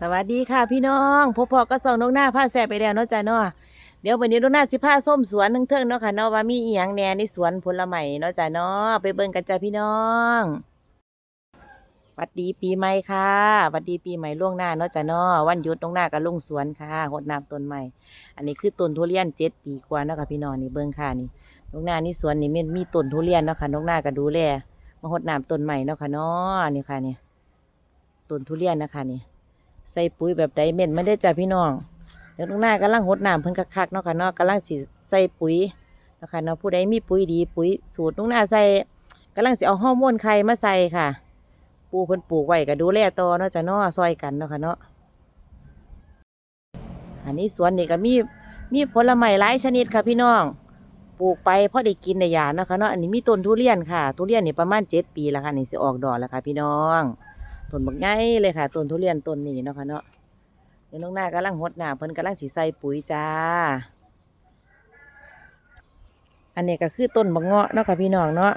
สวัสดีค่ะพี่น้องพบพอก็ส่องนกหน้าผ้าแสบไปแล้วเนาะจ้าเนาะเดี๋ยววันนี้นกหน้าสิผ้าส้มสวนทั้งเทิงๆเนาะค่ะเนาะว่ามีอีหยังแหน่ในสวนผลไม้เนาะจ้าเนาะไปเบิ่งกันจ้าพี่น้องหวัดดีปีใหม่ค่ะหวัดดีปีใหม่ล่วงหน้าเนาะจ้าเนาะวันหยุดนกหน้าก็ลงสวนค่ะหดน้ำต้นใหม่ อันนี้คือต้นทุเรียนเจ็ดปีกว่าเนาะค่ะพี่น้องนี่เบิ่งค่ะนี่นกหน้านี่สวนนี่มีมีต้นทุเรียนเนาะค่ะนกหน้าก็ดูแลมาหดน้ำต้นใหม่เนาะค่ะเนาะนี่ค่ะนี่ต้นทุเรียนนะคะนี่ ส่ปุ๋ยแบบไดเม่นไม่ได้จ้ะพี่น้องเดี๋ยวตรงหน้ากำลังหดน้ำเพิ่นคักๆเนาะค่ะเนาะกำลังสิใส่ปุ๋ยเนาะค่ะเนาะผู้ใดมีปุ๋ยดีปุ๋ยสูตรตรงหน้าใส่กำลังสิเอาฮอร์โมนไข่มาใส่ค่ะ ปูเพิ่นปลูกไว้ก็ดูแลต่อเนาะจ้ะเนาะซอยกันเนาะค่ะเนาะอันนี้สวนนี่ก็มีมีผลไม้หลายชนิดค่ะพี่น้องปลูกไปพอได้กินได้ยาเนาะค่ะเนาะอันนี้มีต้นทุเรียนค่ะ ทุเรียนนี่ประมาณเจ็ดปีแล้วค่ะนี่สิออกดอกแล้วค่ะพี่น้อง ต้นบักใหญ่เลยค่ะต้นทุเรียนต้นนี้เนาะค่ะเนาะเดี๋ยวน้องหน้ากำลังหดหน้ำเพิ่นกำลังสีใส่ปุ๋ยจ้า อันนี้ก็คือต้นบักเงาะเนาะค่ะพี่น้องเนาะ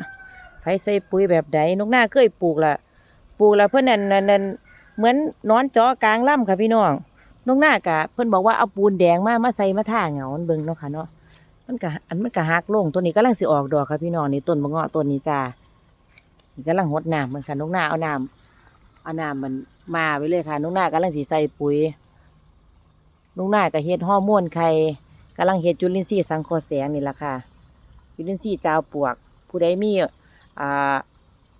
ไผใส่ปุ๋ยแบบใดน้องหน้าเคยปลูกละปลูกแล้วเพิ่นนั่นนั่นนั่นเหมือนนอนจาะกลางลำค่ะพี่น้องน้องหน้ากะเพิ่นบอกว่าเอาปูนแดงมามาใส่มาท่าเหงามันเบิ่งเนาะค่ะเนาะมันก็อันมันก็หักลงต้นนี้กำลังสิออกดอกค่ะพี่น้องนี่ต้นบักเงาะต้นนี้จ้ากำลังหดน้ำเหมือนค่ะน้องหน้าเอาน้ำ เอาน้ำมันมาไว้เลยค่ะ นุกหน้ากำลังสีใส่ปุ๋ย นุกหน้าก็เฮ็ดฮอร์โมนไข่กำลังเฮ็ดจุลินทรีย์สังเคราะห์แสงนี่แหละค่ะ จุลินทรีย์จาวปวก ผู้ใดมีอ่า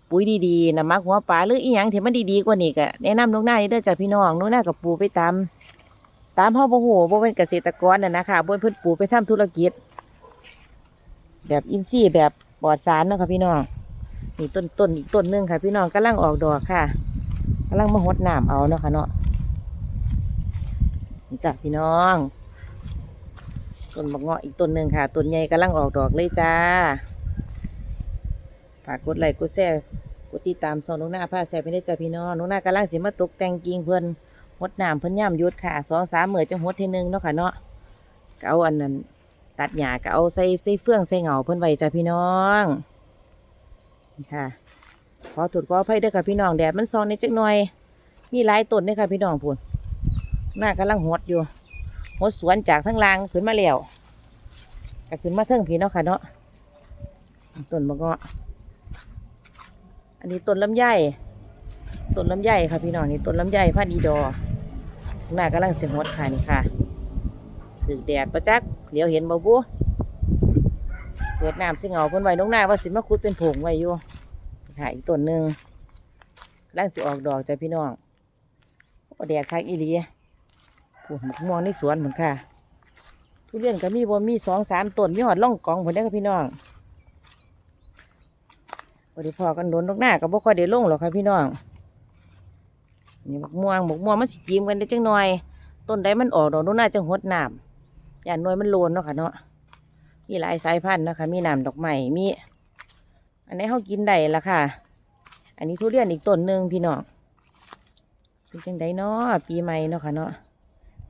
ปุ๋ยดีๆน้ำมักหัวปลาหรืออีหยังที่มันดีๆกว่านี้ก็แนะนำนุกหน้านี่เด้อจ้ะพี่น้องนุกหน้ากับปูไปตามตามเฮาบ่ฮู้บ่เป็นเกษตรกรน่ะนะคะบ่เป็นเพิ่นปูไปทำธุรกิจ แบบอินทรีย์แบบปลอดสารเนาะค่ะพี่น้องนี่ต้นต้นอีกต้นนึงค่ะ พี่น้องกำลังออกดอกค่ะ กำลังมาหดน้ำเอาเนาะค่ะเนาะจ้ะพี่น้องต้นบักเงาะอีกต้นหนึ่งค่ะต้นใหญ่กำลังออกดอกเลยจ้าฝากกดไลค์กดแชร์กดติดตามสองน้องหน้าผ้าแซ่บไปได้จ้ะพี่น้องน้องหน้ากำลังสิมาตกแต่งกิ่งเพิ่นหดน้ำเพิ่นย่ำยุดค่ะสองสามเหมือจะหดทีหนึงเนาะค่ะเนาะก็เอาอันนั้นตัดหญ้าก็เอาใส่ใส่เฟืองใส่เหงาเพิ่นไว้จ้ะพี่น้องนี่ค่ะ ขอถูดขออภัยด้อค่ะพี่น้องแดดมันซองในจักหน่อย มีหลายต้นเลยค่ะพี่น้องพูนหน้ากำลังหดอยู่หดสวนจากทั้งลางขึ้นมาแล้วก็ขึ้นมาเทิงพี่เนาะค่ะเนาะต้นมะเงาะอันนี้ต้นลำไยต้นลำไยค่ะพี่น้องนี่ต้นลำไยพันอีดอหน้ากำลังเสียงหดค่ะนี่ค่ะสึกแดดประจักเดี๋ยวเห็นบ่บัวเปิดน้ำสิเงาเพิ่นไว้น้องหน้าว่าสิมาคุดเป็นผงไว้อยู่ ค่ะอีกต้นหนึ่งร่างสิออกดอกจ้ะพี่น้องโอ้แดดคักอีหลีปลูกหมกม่วงในสวนเหมือนค่ะ ทุเรียนก็มีบ่มีสองสามต้นมีหอดล่องกองผลได้ค่ะพี่น้องบริพอกันโดนดอกหน้าก็บ่ค่อยได้ลงหรอกค่ะพี่น้องนี่หมกม่วงหมกม่วงมันสิจีมกันได้จังหน่อย ต้นใดมันออกดอกดอกหน้าจังหดน้ำอย่างน้อยมันโลนเนาะค่ะเนาะมีหลายสายพันธุ์เนาะค่ะมีน้ำดอกไม้มี อันนี้เขากินได้ละค่ะ อันนี้ทุเรียนอีกต้นหนึ่งพี่น้องเป็นจังไดเนาะปีใหม่เนาะค่ะเนาะ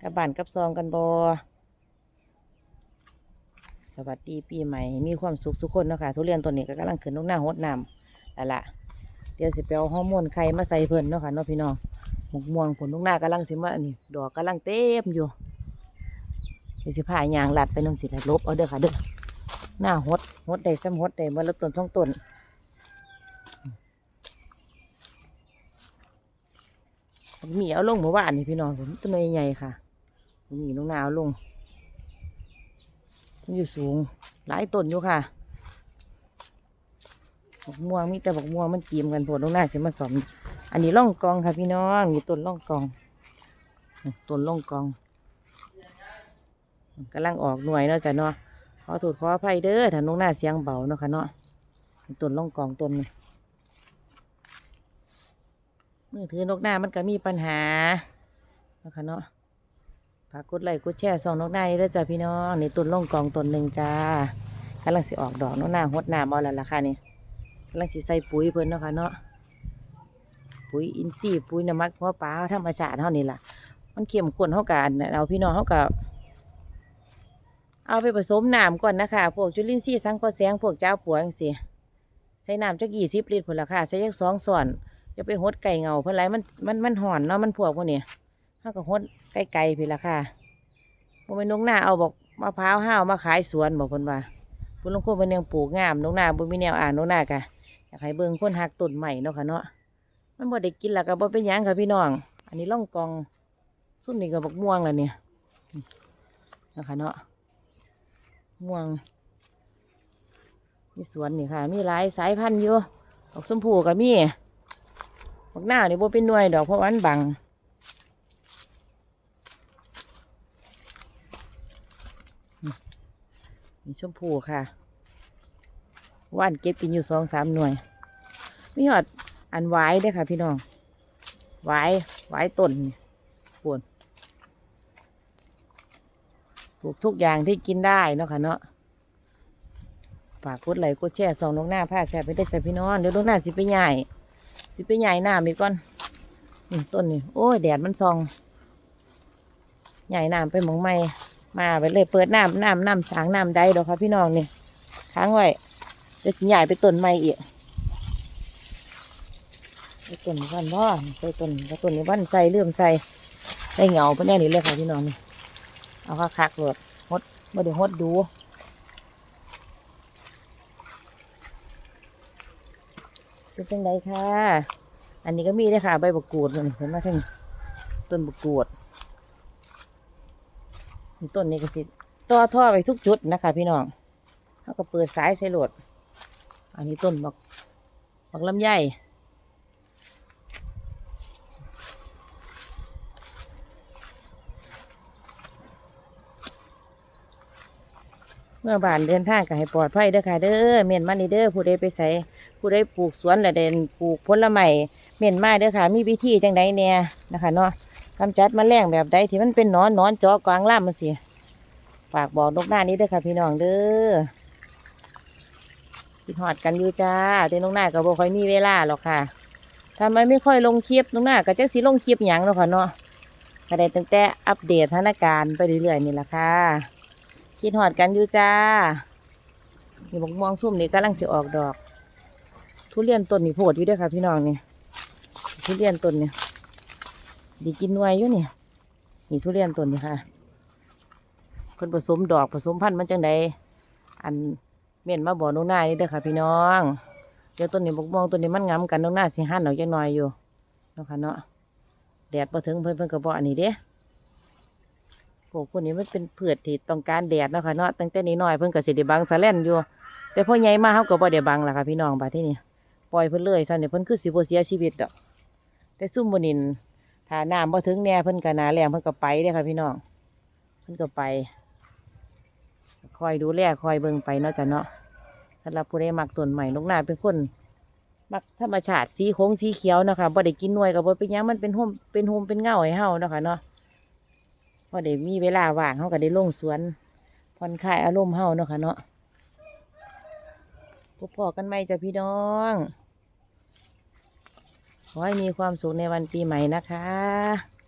กับบ้านกับซองกันบอสวัสดีปีใหม่ มีความสุขสุขคนเนาะค่ะ ทุเรียนต้นนี้ก็กำลังขึ้นลูกหน้าหดน้ำแล้วล่ะเดี๋ยวสิไปเอาฮอร์โมนไข่มาใส่เพิ่นเนาะค่ะเนาะพี่น้องหมกม่วงผลลูกหน้ากำลังสิมาอันนี้ดอกกำลังเต็มอยู่เดี๋ยวสิพายางลัดไปน้ำสิลัดลบเอาเด้อค่ะเด้อ หน้าหดหดได้ซ้ำหดได้เมื่อละต้นสองต้นมีเอาลงเมื่อวานนี่พี่น้องผมต้นใหญ่ๆค่ะมีน้องนาเอาลงมันอยู่สูง หลายต้นอยู่ค่ะบักม่วงมีแต่บักม่วงมันกีมกันพวน้องนาเสียมาสอมอันนี้ล่องกองค่ะพี่น้องมีต้นล่องกองต้นล่องกองกำลังออกหน่วยเนาะจ้ะเนาะ อโทษขออภัยเด้อถ้าน้องหน้าเสียงเบาเนาะค่ะเนาะต้นล่องกองต้นนี่มือถือนกหน้ามันก็มีปัญหาเนาะค่ะเนาะฝากกดไลค์กดแชร์ส่องนกหน้านี่เด้อจ้าพี่น้องนี่ต้นล่องกองต้นหนึ่งจ้ากำลังสิออกดอกนกหน้าหดน้ำเอาแล้วล่ะค่ะนี่กำลังสิใส่ปุ๋ยเพิ่นเนาะค่ะเนาะปุ๋ยอินทรีย์ปุ๋ยน้ำมักหัวปลาธรรมชาติเท่านี้ล่ะ มันเข้มข้นเท่ากันเอาพี่น้องเท่ากับ เอาไปผสมน้ำก่อนนะคะพวกจุลินทรีย์สังเคราะห์แสงพวกเจ้าปัวจังซี่ใส่น้ำจักยี่สิบลิตรพุ่นละค่ะใส่ยักสองส่วนอย่าไปหดไก่เงาเพื่อไรมันมันมันห่อนเนาะมันพวกพวกนี้เฮาก็ฮดไกลๆพี่ละค่ะบ่แม่นนกหน้าเอาบอกมะพร้าวห้าวมาขายสวนบอกเพิ่นว่าพิ่นลงคนเพิ่นยังปลูกงามนกหน้าบ่มีแนวอ่านนกหน้ากะอยากให้เบิ่งคนหักต้นใหม่เนาะค่ะเนาะมันบ่ได้กินล้วก็บ่เป็นยังค่ะพี่น้อง อันนี้ล่องกองซุ่มนี่ก็บักม่วงแล้วเนี่ยนะคะเนาะ ม่วงมีสวนนี่ค่ะ มีหลายสายพันธุ์อยู่ดอกชมพูก็มีบักหน้านี่บ่เป็นหน่วยดอกเพราะวันบังนี่ชมพูค่ะว่านเก็บกินอยู่สองสามหน่วยมีหอดอันไว้เด้วยค่ะ พี่น้องไว้ไว้ต้นปวน ปลูกทุกอย่างที่กินได้เนาะค่ะเนาะฝากกดไลค์กดแชร์สองลงหน้าผ้าแซ่บไปได้จ้ะพี่น้องเดี๋ยวลงหน้าสิไปใหญ่สิไปใหญ่หน้ามีก่อนนี่ต้นนี่โอ้ยแดดมันซอง ใหญ่น้ำไปหมองไม่มาไปเลยเปิดน้ำน้ำน้ำสางน้ำใดดอกค่ะพี่น้องนี่ค้างไว้เดี๋ยวสิใหญ่ไปต้นไม้อีกไปต้นวันพ่อไปต้นไปต้นนี้วันใส่เลื่อมใส่ใส่เหงาไปแน่นี่เลยค่ะพี่น้องนี่ เอาคักคักเลยฮดม่ได้ฮดดูเป็นจังไดค่ะ อันนี้ก็มีด้วยค่ะ ใบบักกูดนี่เห็นไหมท่านต้นบักกูดต้นนี้ก็สิต่อท่อไปทุกจุดนะคะ พี่น้องเขาก็เปิดสายใส่โหลด อันนี้ต้นบักบักลำไย เมื่อบานเดินทางก็ให้ปลอดภัยเด้อค่ะเด้อเม่นมานี่เด้อผู้ใดไปใส่ผู้ใดปลูกสวนและเดินปลูกผลไม้เม่นมาเด้อค่ะ มีวิธีจังใดเนี่ยนะคะเนาะกำจัดแมลงแบบใดที่มันเป็นนอนนอนจอกลางล่ามมันสิฝากบอกนกหน้านี้เด้อค่ะพี่น้องเด้อคิดหอดกันอยู่จ้าแต่นกหน้าก็บ่ค่อยมีเวลาหรอกค่ะทำไมไม่ค่อยลงคลิปนกหน้าก็จะสิลงคลิปหยังเนาะค่ะเนาะก็ได้ตั้งแต่อัปเดตสถานการณ์ไปเรื่อยๆนี่แหละค่ะ คิดหอดกันอยู่จ้านี่บกม่วงส้มนี่กำลังสิออกดอก ทุเรียนต้นนี่โพดอยู่ด้วยค่ะ พี่น้องนี่ทุเรียนต้นนี่ดีกินนวยอยู่นี่นี่ทุเรียนต้นนี่ค่ะเพิ่นผสมดอกผสมพันธุ์มันจังใดอันเม่นมาบอน้องหน้านี่เด้อค่ะ พี่น้อง เดี๋ยวต้นนี้บกม่วงต้นนี้มันงามกันน้องหน้าสิหันเอาจังหน่อยอยู่เนาะค่ะเนาะแดดพอถึงเพิ่นเพิ่นก็บอกอันนี้เด้ พวกพวกนี้มันเป็นพืชที่ต้องการแดดเนาะค่ะเนาะตั้งแต่นี้น้อยเพิ่นก็สิได้บังสะแล่นอยู่ แต่พ่อใหญ่มาเฮาก็บ่ได้บังล่ะค่ะพี่น้องบัดที่นี่ปล่อยเพิ่นเลยซั่นเนี่ยเพิ่นคือสิบ่เสียชีวิตดอกแต่ซุ่มบ่นินถ้าน้ำบ่ถึงแน่เพิ่นก็หนาแรงเพิ่นก็ไปเด้อค่ะพี่น้องเพิ่นก็ไป คอยดูแลคอยเบิ่งไปเนาะจ้ะเนาะสำหรับผู้ใดมักต้นใหม่ลูกหน้าเป็นคนมักธรรมชาติสีโค้งสีเขียวนะคะบ่ได้กินหน่วยกับบ่เป็นยังมันเป็นห่มเป็นโฮมเป็นเงาให้เฮาเนาะค่ะเนาะ พอเดี๋ยวมีเวลาว่างเขาก็ได้ลงสวนผ่อนคลายอารมณ์เฮาเนาะค่ะเนาะพบพอกันไหมจ้ะพี่น้อง ขอให้มีความสุขในวันปีใหม่นะคะ